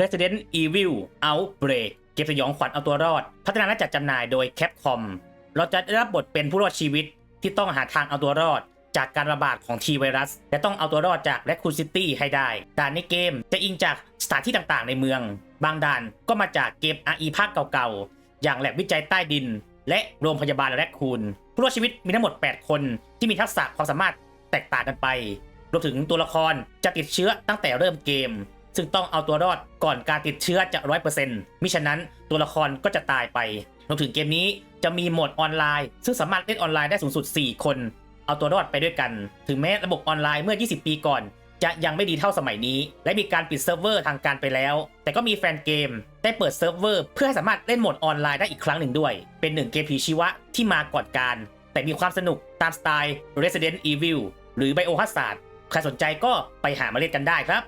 Resident Evil Outbreak เกมสยองขวัญเอาตัวรอด พัฒนาและจัดจำหน่ายโดย Capcom เราจะได้รับบทเป็นผู้รอดชีวิตที่ต้องหาทางเอาตัวรอด จากการระบาดของทีไวรัส และต้องเอาตัวรอดจาก Raccoon City ให้ได้ด่านในเกมจะอิงจากสถานที่ต่างๆ ในเมือง บางด่านก็มาจากเกม RE ภาคเก่าๆ อย่างแลบวิจัยใต้ดิน และโรงพยาบาลแรคคูนผู้รอดชีวิตมีทั้งหมด 8 คนที่มีทักษะความสามารถแตกต่างกันไปรวมถึงตัวละครจะติดเชื้อตั้งแต่เริ่มเกม ซึ่งต้องเอาตัวรอดก่อนการติดเชื้อจะ100%มิฉะนั้นตัวละครก็จะตายไปรวมถึงเกมนี้จะมีโหมดออนไลน์ ซึ่งสามารถเล่นออนไลน์ได้สูงสุด 4 คน เอาตัวรอดไปด้วยกัน ถึงแม้ระบบออนไลน์เมื่อ 20 ปีก่อน จะยังไม่ดีเท่าสมัยนี้ และมีการปิดเซิร์ฟเวอร์ทางการไปแล้ว แต่ก็มีแฟนเกมได้เปิดเซิร์ฟเวอร์เพื่อให้สามารถเล่นโหมดออนไลน์ได้อีกครั้งหนึ่งด้วย เป็นหนึ่งเกมผีชีวะที่มาก่อนการ แต่มีความสนุกตามสไตล์ Resident Evil หรือ Biohazard ใครสนใจก็ไปหามาเล่นกันได้ครับ